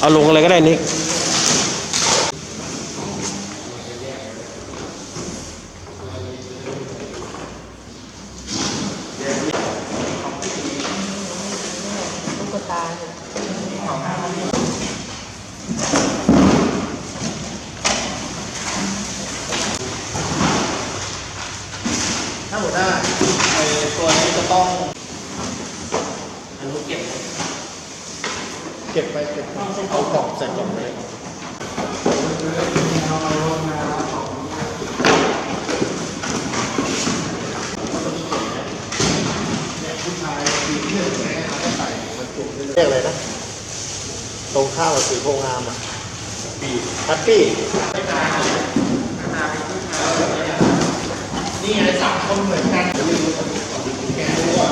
เอาลงอะไรก็ได้นิกตุ๊กตาเนี่ย ถ้าหมดว่าไอ้ ตัวนี้จะต้องอนุเก็บเก็บไปเก็บมาเอากล่องใส่กล่องเลยเรียกอะไรนะ ตรงข้าวกับสีโพงามอะปีแฮปปี้นี่ไงสามคนเหมือนกัน ที่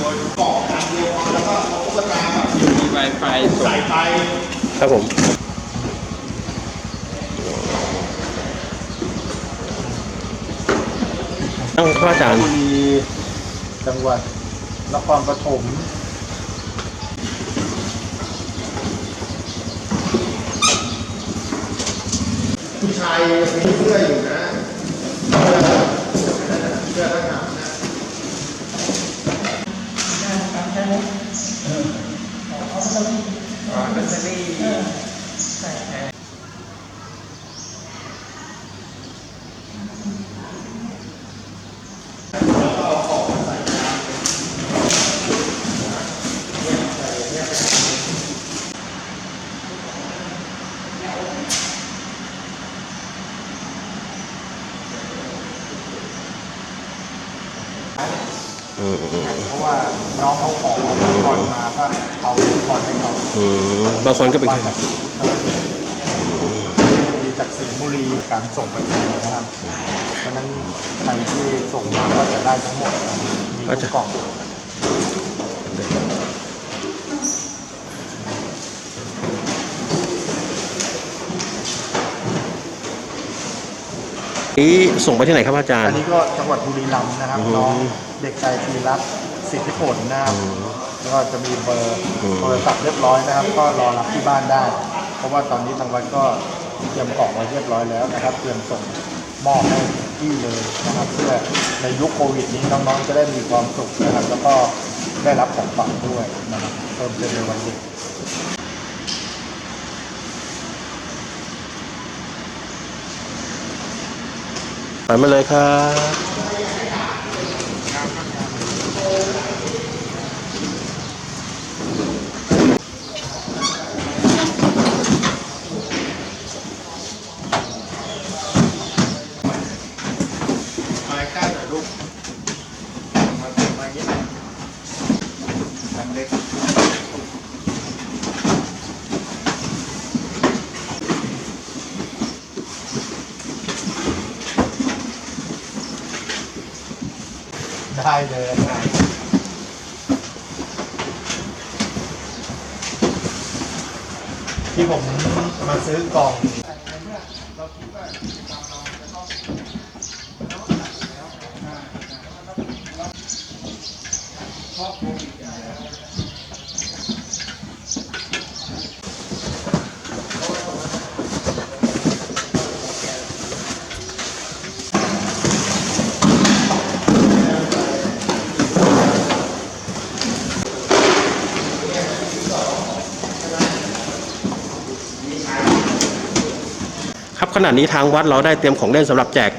คนกรอกอันเดียวแล้วก็เอาตุ๊กตาแบบมี Wi-Fi ส่ใส่งไปครับผมต้องพระอาจารย์บุรีจังหวัดนครปฐม ชายยังมีเสื้ออยู่นะเสื้อทหารนะแบตเตอรี่อืม เพราะว่าน้องเขาขอก่อนมาก็เอาก่อนให้เขาอืมบางคนก็เป็นบ้านแบบมีจากสิงห์บุรีการส่งไปที่นะครับเพราะฉะนั้นใครที่ส่งมาก็จะได้ทั้งหมดมีทุกกล่อง นี้ส่งไปที่ไหนครับอาจารอัย์ นนี้ก็จังหวัดบุรีรัมย์นะครับอืมน้องเด็กชายธีรัตน์สิทธิผลนะครับแล้วก็จะมีเบอร์อืม โทรศัพท์เรียบร้อยนะครับ ก็รอรับที่บ้านได้ เพราะว่าตอนนี้ทางวัดก็เตรียมกล่องไว้เรียบร้อยแล้วนะครับ เตรียมส่งมอบให้ที่เลยนะครับ เพื่อในยุคโควิดนี้น้องๆจะได้มีความสุขนะครับ แล้วก็ได้รับของฝากด้วยนะครับเพิ่มเติมในวันเด็ก ไปมาเลยครับมาใกล้หน่อยลูกมามาอย่างนี้อันเล็ก ได้เลยที่ผมมาซื้อกล่องครอบครัว ขณะนี้ทางวัดเราได้เตรียมของเล่นสำหรับแจก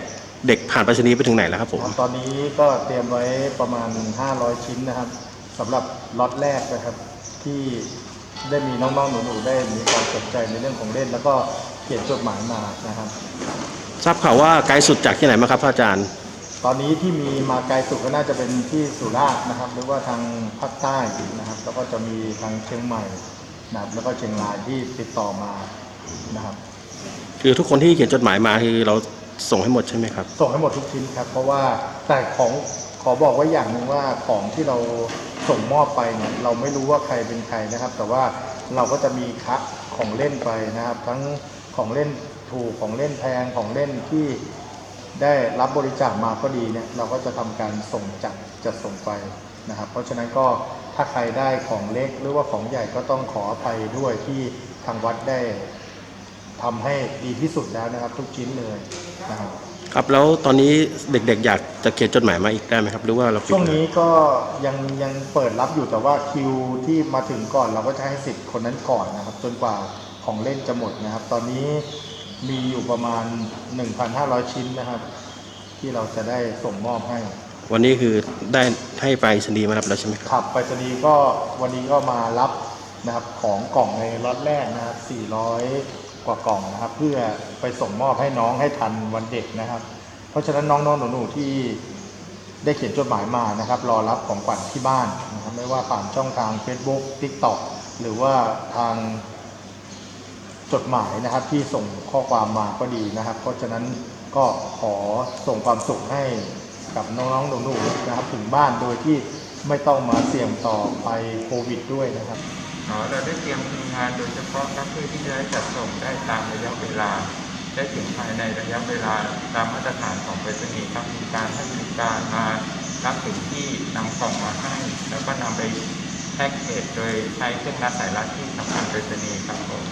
เด็กผ่านไปรษณีย์ไปถึงไหนแล้วครับผมตอนนี้ก็เตรียมไว้ประมาณ 500 ชิ้นนะครับสำหรับล็อตแรกนะครับ ที่ได้มีน้องๆหนูๆได้มีความสนใจในเรื่องของเล่น แล้วก็เขียนจดหมายมานะครับ ทราบข่าวว่าไกลสุดจากที่ไหนมาครับพระอาจารย์ ตอนนี้ที่มีมาไกลสุดก็น่าจะเป็นที่สุราษฎร์นะครับ หรือว่าทางภาคใต้นะครับ แล้วก็จะมีทางเชียงใหม่นะครับแล้วก็เชียงรายที่ติดต่อมานะครับ คือทุกคนที่เขียนจดหมายมาคือเราส่งให้หมดใช่ไหมครับ ส่งให้หมดทุกชิ้นครับ เพราะว่าแต่ของขอบอกไว้อย่างหนึ่งว่าของที่เราส่งมอบไปเนี่ยเราไม่รู้ว่าใครเป็นใครนะครับ แต่ว่าเราก็จะมีคะของเล่นไปนะครับ ทั้งของเล่นถูกของเล่นแพงของเล่นที่ได้รับบริจาคมาก็ดีเนี่ยเราก็จะทำการส่งจัดจัดส่งไปนะครับ เพราะฉะนั้นก็ถ้าใครได้ของเล็กหรือว่าของใหญ่ก็ต้องขออภัยด้วยที่ทางวัดได้ ทำให้ดีที่สุดแล้วนะครับ ทุกชิ้นเลยนะครับครับแล้วตอนนี้เด็กๆ อยากจะเขียนจดหมายมาอีกได้ไหมครับ หรือว่าเราปิดช่วงแล้วนี้ก็ยังยังเปิดรับอยู่แต่ว่าคิวที่มาถึงก่อนเราก็จะให้สิทธิ์คนนั้นก่อนนะครับ จนกว่าของเล่นจะหมดนะครับ ตอนนี้มีอยู่ประมาณ 1,500 ชิ้นนะครับ ที่เราจะได้ส่งมอบให้ วันนี้คือได้ให้ไปสนีย์มารับแล้วใช่ไหมครับขับไปรษณีย์ก็วันนี้ก็มารับนะครับของกล่องในล็อตแรกนะครับ400 กว่ากล่องนะครับ เพื่อไปส่งมอบให้น้องให้ทันวันเด็กนะครับ เพราะฉะนั้นน้องๆหนูๆที่ได้เขียนจดหมายมานะครับ รอรับของขวัญที่บ้านนะครับไม่ว่าผ่านช่องทาง Facebook TikTok หรือว่าทางจดหมายนะครับที่ส่งข้อความมาก็ดีนะครับ เพราะฉะนั้นก็ขอส่งความสุขให้กับน้องๆหนูๆนะครับ ถึงบ้านโดยที่ไม่ต้องมาเสี่ยงต่อไปโควิดด้วยนะครับ อ๋อเราได้เตรียมทีมงานโดยเฉพาะครับเพื่อที่จะได้จัดส่งได้ตามระยะเวลา ได้ถึงภายในระยะเวลาตามมาตรฐานของไปรษณีย์ครับมีการให้บริการมารับถึงที่นำกล่องมาให้ แล้วก็นำไปแพ็กเกจโดยใช้เครื่องนัดสายรัดที่สำคัญไปรษณีย์ครับผม